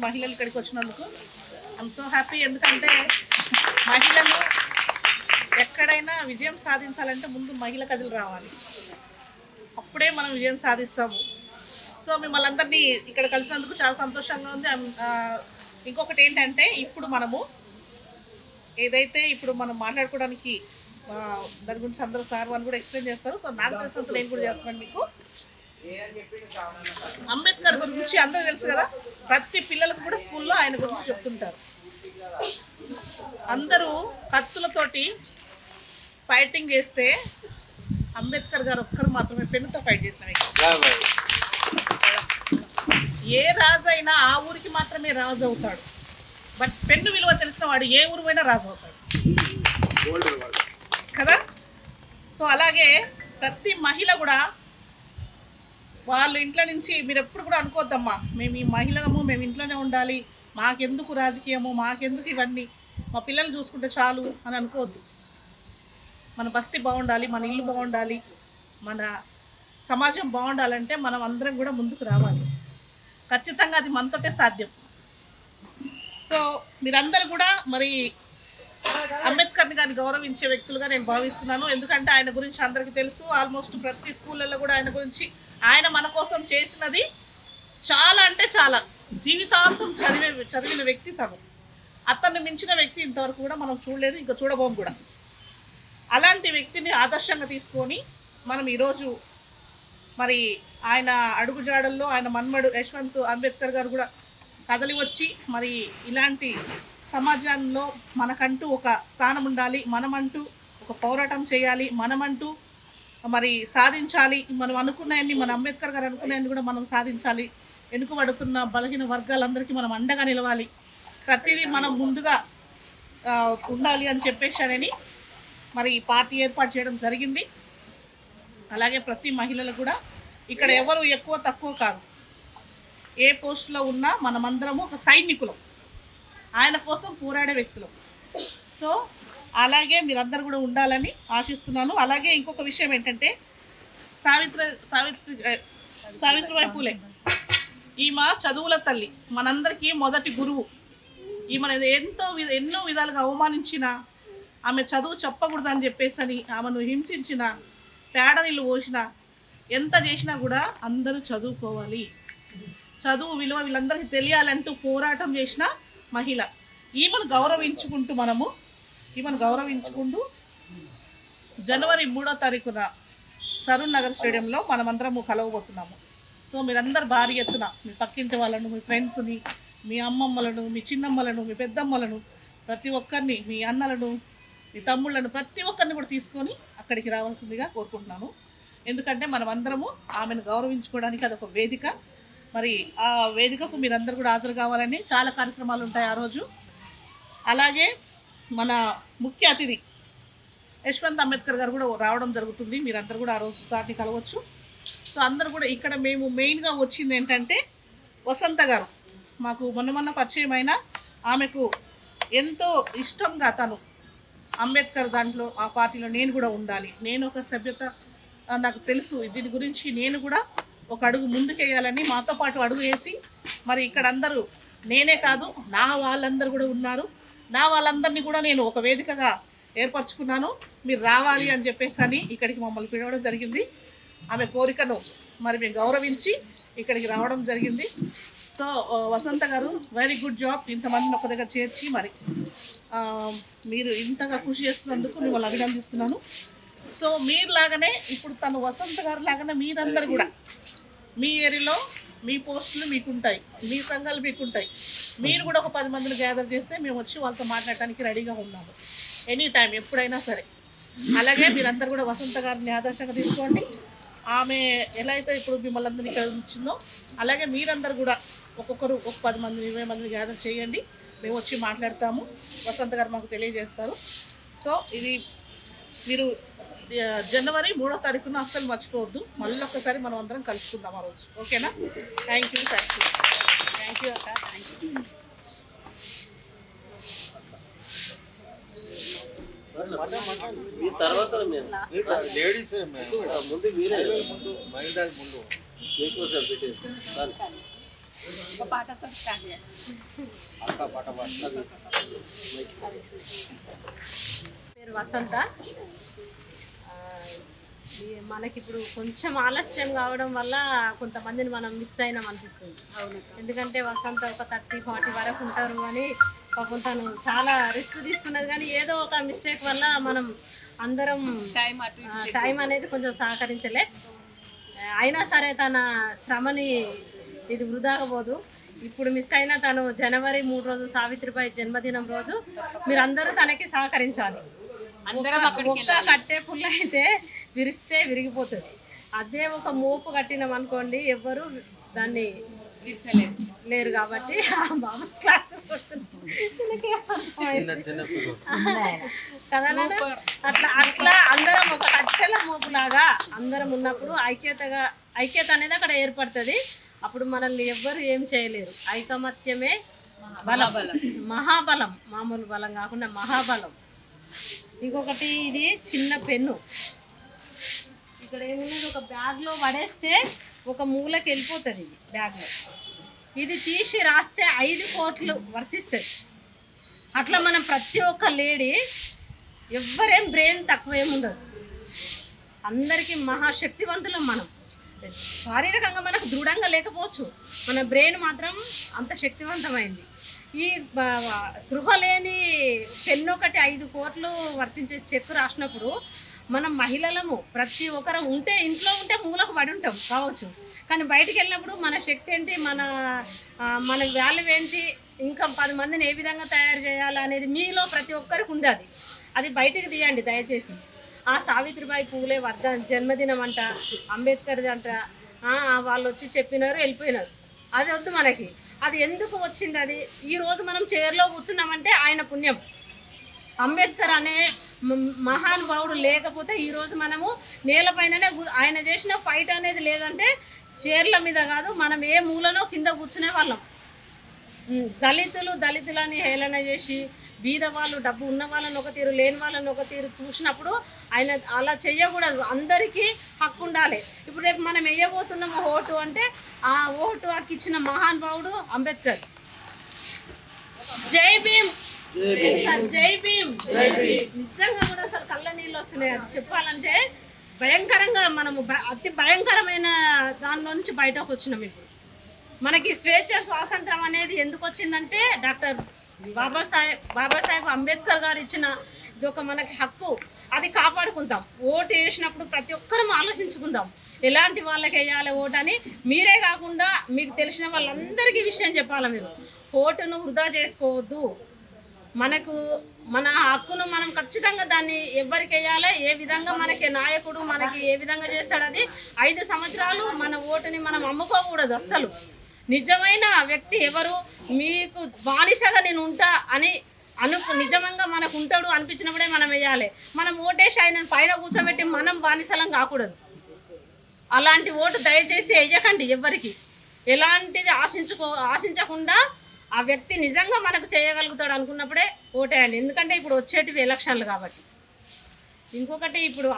మహిళలు ఇక్కడికి వచ్చినందుకు ఐమ్ సో హ్యాపీ ఎందుకంటే మహిళలు ఎక్కడైనా విజయం సాధించాలంటే ముందు మహిళ కథలు రావాలి. అప్పుడే మనం విజయం సాధిస్తాము. సో మిమ్మల్ని అందరినీ ఇక్కడ కలిసినందుకు చాలా సంతోషంగా ఉంది. Uh, ఇంకొకటి ఏంటంటే ఇప్పుడు మనము ఏదైతే ఇప్పుడు మనం మాట్లాడుకోవడానికి దాని గురించి అందరూ సార్ వాళ్ళు కూడా ఎక్స్ప్లెయిన్ చేస్తారు. సో నాకు తెలిసినంత నేను కూడా చేస్తున్నాను మీకు. అంబేద్కర్ గురించి అందరూ తెలుసు కదా ప్రతి పిల్లలకు కూడా స్కూల్లో ఆయన గురించి చెప్తుంటారు. అందరూ కత్తులతోటి ఫైటింగ్ చేస్తే అంబేద్కర్ గారు ఒక్కరు మాత్రమే పెన్నుతో ఫైట్ చేసిన ఏ రాజు అయినా ఆ ఊరికి మాత్రమే రాజు అవుతాడు. బట్ పెన్ను విలువ తెలిసిన వాడు ఏ ఊరు అయినా రాజు అవుతాడు. సో అలాగే ప్రతి మహిళ కూడా వాళ్ళ ఇంట్లో నుంచి మీరు ఎప్పుడు కూడా అనుకోద్దమ్మా మేము ఈ మహిళలము మేము ఇంట్లోనే ఉండాలి. మాకెందుకు రాజకీయము మాకెందుకు ఇవన్నీ? మా పిల్లలు చూసుకుంటే చాలు అని అనుకోవద్దు. మన బస్తీ బాగుండాలి మన ఇల్లు బాగుండాలి మన సమాజం బాగుండాలంటే మనం అందరం కూడా ముందుకు రావాలి. ఖచ్చితంగా అది మనతోటే సాధ్యం. సో మీరందరూ కూడా మరి అంబేద్కర్ని గౌరవించే వ్యక్తులుగా నేను భావిస్తున్నాను. ఎందుకంటే ఆయన గురించి అందరికీ తెలుసు. ఆల్మోస్ట్ ప్రతి స్కూళ్ళల్లో కూడా ఆయన గురించి ఆయన మన కోసం చేసినది చాలా అంటే చాలా. జీవితాంతం చదివే చదివిన వ్యక్తి తను. అతన్ని మించిన వ్యక్తి ఇంతవరకు కూడా మనం చూడలేదు ఇంకా చూడబోం కూడా. అలాంటి వ్యక్తిని ఆదర్శంగా తీసుకొని మనం ఈరోజు మరి ఆయన అడుగుజాడల్లో ఆయన మన్మడు యశ్వంత్ అంబేద్కర్ గారు కూడా కదలి వచ్చి మరి ఇలాంటి సమాజంలో మనకంటూ ఒక స్థానం ఉండాలి మనమంటూ ఒక పోరాటం చేయాలి మనమంటూ మరి సాధించాలి మనం అనుకున్నాయన్ని మన అంబేద్కర్ గారు అనుకున్నాయన్ని కూడా మనం సాధించాలి వెనుకబడుతున్న బలహీన వర్గాలందరికీ మనం అండగా నిలవాలి. ప్రతిదీ మనం ముందుగా ఉండాలి అని చెప్పేశారని మరి ఈ పార్టీ ఏర్పాటు చేయడం జరిగింది. అలాగే ప్రతి మహిళలు కూడా ఇక్కడ ఎవరు ఎక్కువ తక్కువ కాదు. ఏ పోస్ట్లో ఉన్నా మనమందరము ఒక సైనికులం. ఆయన కోసం పోరాడే వ్యక్తులు. సో అలాగే మీరందరూ కూడా ఉండాలని ఆశిస్తున్నాను. అలాగే ఇంకొక విషయం ఏంటంటే సావిత్రి సావిత్రి సావిత్రిబాయి పూలే. ఈమె చదువుల తల్లి మనందరికీ మొదటి గురువు. ఈమెను ఎంతో వి- ఎన్నో విధాలుగా అవమానించిన ఆమె చదువు చెప్పకూడదని చెప్పేసి అని ఆమెను హింసించిన పేడ నీళ్ళు పోసిన ఎంత చేసినా కూడా అందరూ చదువుకోవాలి. చదువు విలువ వీళ్ళందరికీ తెలియాలంటూ పోరాటం చేసిన మహిళ. ఈమెను గౌరవించుకుంటూ మనము ఈమెను గౌరవించుకుంటూ జనవరి మూడో తారీఖున సరూర్ నగర్ స్టేడియంలో మనమందరము కలవబోతున్నాము. సో మీరందరు భారీ ఎత్తున మీ పక్కింటి వాళ్ళను మీ ఫ్రెండ్స్ని మీ అమ్మమ్మలను మీ చిన్నమ్మలను మీ పెద్దమ్మలను ప్రతి ఒక్కరిని మీ అన్నలను మీ తమ్ముళ్ళను ప్రతి ఒక్కరిని కూడా తీసుకొని అక్కడికి రావాల్సిందిగా కోరుకుంటున్నాను. ఎందుకంటే మనమందరము ఆమెను గౌరవించుకోవడానికి అదొక వేదిక. మరి ఆ వేదికకు మీరందరూ కూడా హాజరు కావాలని చాలా కార్యక్రమాలు ఉంటాయి ఆ రోజు. అలాగే మన ముఖ్య అతిథి యశ్వంత్ అంబేద్కర్ గారు కూడా రావడం జరుగుతుంది. మీరందరూ కూడా ఆ రోజు సార్ని కలవచ్చు. సో అందరూ కూడా ఇక్కడ మేము మెయిన్గా వచ్చింది ఏంటంటే వసంత గారు. మాకు మొన్న మొన్న పరిచయం అయిన ఆమెకు ఎంతో ఇష్టంగా తను అంబేద్కర్ దాంట్లో ఆ పార్టీలో నేను కూడా ఉండాలి. నేను ఒక సభ్యత నాకు తెలుసు. దీని గురించి నేను కూడా ఒక అడుగు ముందుకేయాలని మాతో పాటు అడుగు వేసి మరి ఇక్కడ అందరూ నేనే కాదు నా వాళ్ళందరూ కూడా ఉన్నారు. నా వాళ్ళందరినీ కూడా నేను ఒక వేదికగా ఏర్పరచుకున్నాను. మీరు రావాలి అని చెప్పేసి అని ఇక్కడికి మమ్మల్ని పిలవడం జరిగింది. ఆమె కోరికను మరి మేము గౌరవించి ఇక్కడికి రావడం జరిగింది. సో వసంత గారు వెరీ గుడ్ జాబ్ ఇంతమందిని ఒక దగ్గర చేర్చి మరి మీరు ఇంతగా కృషి చేస్తున్నందుకు మిమ్మల్ని అభినందిస్తున్నాను. సో మీరు లాగానే ఇప్పుడు తను వసంత గారు లాగానే మీరందరూ కూడా మీ ఏరియాలో మీ పోస్టులు మీకుంటాయి మీ సంఘాలు మీకుంటాయి. మీరు కూడా ఒక పది మందిని గ్యాదర్ చేస్తే మేము వచ్చి వాళ్ళతో మాట్లాడటానికి రెడీగా ఉన్నాము. ఎనీ టైం ఎప్పుడైనా సరే. అలాగే మీరందరూ కూడా వసంత గారిని ఆదర్శంగా తీసుకోండి. ఆమె ఎలా అయితే ఇప్పుడు మిమ్మల్ని అందరినీ ఇక్కడ ఉంచిందో అలాగే మీరందరూ కూడా ఒక్కొక్కరు ఒక పది మంది ఇరవై మందిని గ్యాదర్ చేయండి. మేము వచ్చి మాట్లాడతాము. వసంత గారు మాకు తెలియజేస్తారు. సో ఇది మీరు జనవరి మూడో తారీఖున అస్సలు మర్చిపోవద్దు. మళ్ళీ ఒక్కసారి మనం అందరం కలుసుకుందాం ఆ రోజు. ఓకేనా? Thank you thank you thank you అక్క థ్యాంక్ యూ తర్వాత లేడీస్ ముందు మీరే మహిళ ముందు మీకోసం పెట్టేది పాట పేరు వసంత. ఆ, ఈ మనకి ఇప్పుడు కొంచెం ఆలస్యం కావడం వల్ల కొంతమందిని మనం మిస్ అయినాం అనిపిస్తుంది. ఎందుకంటే వసంత ఒక థర్టీ ఫార్టీ వరకు ఉంటారు కానీ పాపం తను చాలా రిస్క్ తీసుకున్నది కానీ ఏదో ఒక మిస్టేక్ వల్ల మనం అందరం టైం టైం అనేది కొంచెం సహకరించలే. అయినా సరే తన శ్రమని ఇది వృధాగా పోదు ఇప్పుడు మిస్ అయిన తను జనవరి మూడు రోజు సావిత్రిబాయి జన్మదినం రోజు మీరందరూ తనకి సహకరించాలి. కట్టే పుల్ల అయితే విరిస్తే విరిగిపోతుంది. అదే ఒక మోపు కట్టినాం అనుకోండి ఎవ్వరు దాన్ని లేరు కాబట్టి క్లాస్? అట్లా అట్లా అందరం ఒక కట్టెల మోపులాగా అందరం ఉన్నప్పుడు ఐక్యతగా ఐక్యత అనేది అక్కడ ఏర్పడుతుంది. అప్పుడు మనల్ని ఎవ్వరు ఏం చేయలేరు. ఐకమత్యమే బలం. మహాబలం. మామూలు బలం కాకుండా మహాబలం. ఇంకొకటి ఇది చిన్న పెన్ను. ఇక్కడ ఏమున్నది? ఒక బ్యాగ్లో పడేస్తే ఒక మూలకి వెళ్ళిపోతుంది ఇది బ్యాగ్లో. ఇది తీసి రాస్తే ఐదు కోట్లు వర్తిస్తుంది. అట్లా మనం ప్రతి ఒక్క లేడీ ఎవ్వరేం బ్రెయిన్ తక్కువ ఏముండదు అందరికీ మహాశక్తివంతులం మనం. శారీరకంగా మనకు దృఢంగా లేకపోవచ్చు. మన బ్రెయిన్ మాత్రం అంత శక్తివంతమైంది. ఈ సృహలేని సృహ లేని ఒకటి ఐదు కోట్లు వర్తించే చెక్కు రాసినప్పుడు మనం మహిళలము ప్రతి ఒక్కరు ఉంటే ఇంట్లో ఉంటే మూలకు పడి ఉంటాం కావచ్చు. కానీ బయటికి వెళ్ళినప్పుడు మన శక్తి ఏంటి? మన మన వాల్యూ ఏంటి? ఇంకా పది మందిని ఏ విధంగా తయారు చేయాలి అనేది మీలో ప్రతి ఒక్కరికి ఉంది అది అది బయటికి తీయండి దయచేసి. ఆ సావిత్రిబాయి పూలే వర్ధ జన్మదినం అంట అంబేద్కర్ది అంట వాళ్ళు వచ్చి చెప్పినారు వెళ్ళిపోయినారు. అది వద్దు మనకి. అది ఎందుకు వచ్చింది అది? ఈరోజు మనం చైర్లో కూర్చున్నామంటే ఆయన పుణ్యం. అంబేద్కర్ అనే మహానుభావుడు లేకపోతే ఈరోజు మనము నేలపైననే పైననే ఆయన చేసిన ఫైట్ అనేది లేదంటే చైర్ల మీద కాదు మనం ఏ మూలలో కింద కూర్చునే వాళ్ళం. దళితులు దళితులని హేళన చేసి బీద వాళ్ళు డబ్బు ఉన్న వాళ్ళని ఒక తీరు లేని వాళ్ళని ఒక తీరు చూసినప్పుడు ఆయన అలా చెయ్యకూడదు. అందరికీ హక్కు ఉండాలి. ఇప్పుడు రేపు మనం వేయబోతున్నాము ఓటు అంటే ఆ ఓటు హక్కు ఇచ్చిన మహానుభావుడు అంబేద్కర్. జై భీమ్! జై భీమ్. నిజంగా కూడా అసలు కళ్ళ నీళ్ళు వస్తున్నాయి. అది చెప్పాలంటే భయంకరంగా మనము అతి భయంకరమైన దానిలో నుంచి బయటకు వచ్చినాం ఇప్పుడు. మనకి స్వేచ్ఛ స్వాతంత్రం అనేది ఎందుకు వచ్చిందంటే డాక్టర్ బాబాసాహెబ్ బాబాసాహెబ్ అంబేద్కర్ గారు ఇచ్చిన ఇది ఒక మనకి హక్కు. అది కాపాడుకుందాం. ఓటు వేసినప్పుడు ప్రతి ఒక్కరం ఆలోచించుకుందాం. ఎలాంటి వాళ్ళకి వేయాలి ఓటు అని మీరే కాకుండా మీకు తెలిసిన వాళ్ళందరికీ విషయం చెప్పాలి మీరు? ఓటును వృధా చేసుకోవద్దు. మనకు మన హక్కును మనం ఖచ్చితంగా దాన్ని ఎవరికి వేయాలి ఏ విధంగా మనకి నాయకుడు మనకి ఏ విధంగా చేస్తాడు అది ఐదు సంవత్సరాలు మన ఓటుని మనం అమ్ముకోకూడదు అస్సలు. నిజమైన వ్యక్తి ఎవరు? మీకు బానిసగా నేను ఉంటా అని అను నిజంగా మనకు ఉంటాడు అనిపించినప్పుడే మనం వేయాలి. మనం ఓటేసి ఆయన పైన కూర్చోబెట్టి మనం బానిసలం కాకూడదు. అలాంటి ఓటు దయచేసి వేయకండి ఎవరికి ఎలాంటిది ఆశించుకో ఆశించకుండా ఆ వ్యక్తి నిజంగా మనకు చేయగలుగుతాడు అనుకున్నప్పుడే ఓటేయండి. ఎందుకంటే ఇప్పుడు వచ్చేటివి ఎలక్షన్లు కాబట్టి. ఇంకొకటి ఇప్పుడు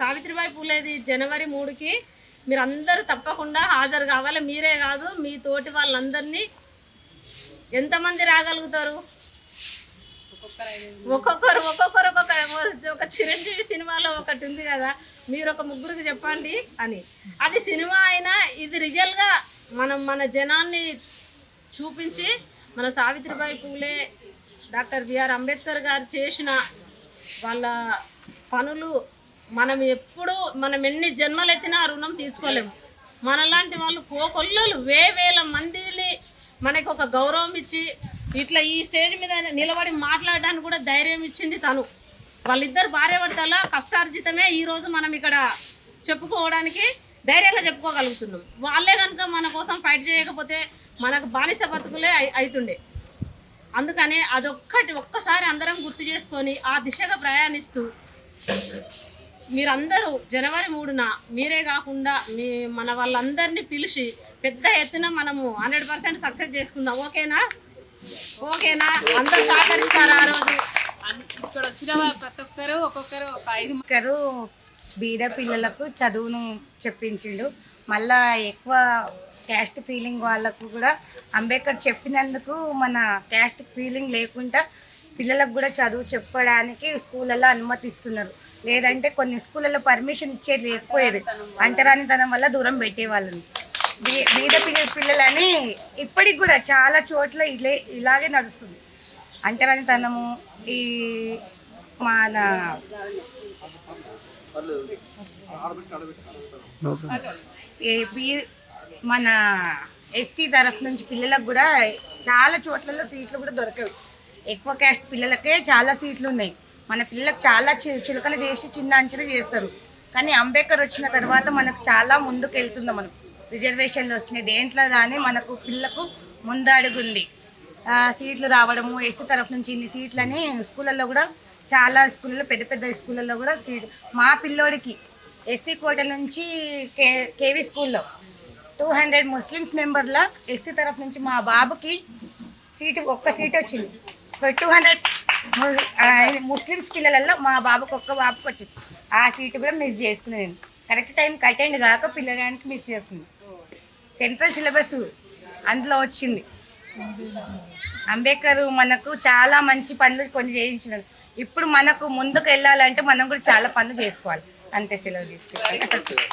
సావిత్రిబాయి పూలేది జనవరి మూడుకి మీరు అందరూ తప్పకుండా హాజరు కావాలి. మీరే కాదు మీ తోటి వాళ్ళందరినీ ఎంతమంది రాగలుగుతారు? ఒక్కొక్కరు ఒక్కొక్కరు ఒక్కొక్క ఒక చిరంజీవి సినిమాలో ఒకటి ఉంది కదా మీరు ఒక ముగ్గురికి చెప్పండి అని. అది సినిమా అయినా ఇది రియల్గా మనం మన జనాన్ని చూపించి మన Savitribai Phule doctor B R Ambedkar garu చేసిన వాళ్ళ పనులు మనం ఎప్పుడు మనం ఎన్ని జన్మలు ఎత్తినా ఆ రుణం తీర్చుకోలేము. మనలాంటి వాళ్ళు కోకొల్లలు వే వేల మందిని మనకు ఒక గౌరవం ఇచ్చి ఇట్లా ఈ స్టేజ్ మీద నిలబడి మాట్లాడడానికి కూడా ధైర్యం ఇచ్చింది తను. వాళ్ళిద్దరు భార్య భర్తల కష్టార్జితమే ఈరోజు మనం ఇక్కడ చెప్పుకోవడానికి ధైర్యంగా చెప్పుకోగలుగుతున్నాం. వాళ్ళే కనుక మన కోసం ఫైట్ చేయకపోతే మనకు బానిస బతుకులే అయి- అవుతుండే అందుకని అదొక్కటి ఒక్కసారి అందరం గుర్తు చేసుకొని ఆ దిశగా ప్రయాణిస్తూ మీరందరూ జనవరి మూడున మీరే కాకుండా మీ మన వాళ్ళందరినీ పిలిచి పెద్ద ఎత్తున మనము హండ్రెడ్ పర్సెంట్ సక్సెస్ చేసుకుందాం. ఓకేనా? ఓకేనా? అందరూ సహకరిస్తారా ఆ రోజు? ఇక్కడ వచ్చిన ప్రతి ఒక్కరు ఒక్కొక్కరు ఒక ఐదు ఒక్కరు బీద పిల్లలకు చదువును చెప్పించిండు. మళ్ళా ఎక్కువ క్యాస్ట్ ఫీలింగ్ వాళ్ళకు కూడా అంబేద్కర్ చెప్పినందుకు మన క్యాస్ట్ ఫీలింగ్ లేకుండా పిల్లలకు కూడా చదువు చెప్పడానికి స్కూళ్ళల్లో అనుమతిస్తున్నారు. లేదంటే కొన్ని స్కూళ్ళల్లో పర్మిషన్ ఇచ్చేది లేకపోయేది. అంటరానితనం వల్ల దూరం పెట్టేవాళ్ళని. బీద పిల్ల పిల్లలని ఇప్పటికి కూడా చాలా చోట్ల ఇలే ఇలాగే నడుస్తుంది. అంటరానితనము ఈ మన మన ఎస్సీ తరఫు నుంచి పిల్లలకు కూడా చాలా చోట్లలో సీట్లు కూడా దొరకవు. ఎక్కువ క్యాస్ట్ పిల్లలకే చాలా సీట్లు ఉన్నాయి. మన పిల్లలకు చాలా చులకన చేసి చిన్న అంచనా చేస్తారు. కానీ అంబేద్కర్ వచ్చిన తర్వాత మనకు చాలా ముందుకు వెళ్తుంది మనకు రిజర్వేషన్లు వచ్చినాయి. దేంట్లో కానీ మనకు పిల్లకు ముందడుగుంది. సీట్లు రావడము ఎస్సీ తరఫు నుంచి ఇన్ని సీట్లని స్కూళ్ళల్లో కూడా చాలా స్కూళ్ళలో పెద్ద పెద్ద స్కూళ్ళల్లో కూడా సీట్ మా పిల్లోడికి ఎస్సీ కోట నుంచి కే కేవీ స్కూల్లో టూ హండ్రెడ్ ముస్లిమ్స్ మెంబర్ల ఎస్సీ తరఫు నుంచి మా బాబుకి సీటు ఒక్క సీట్ వచ్చింది టూ హండ్రెడ్ ముస్లిమ్స్ పిల్లలలో మా బాబుకి ఒక్క బాబుకి వచ్చింది. ఆ సీటు కూడా మిస్ చేసుకున్నాను నేను. కరెక్ట్ టైంకి అటెండ్ కాక పిల్లడానికి మిస్ చేసుకున్నాను సెంట్రల్ సిలబస్ అందులో వచ్చింది. అంబేద్కర్ మనకు చాలా మంచి పనులు కొన్ని చేయించినారు ఇప్పుడు మనకు ముందుకు వెళ్ళాలంటే మనం కూడా చాలా పనులు చేసుకోవాలి. అంతే సెలవు తీసుకుంటాం.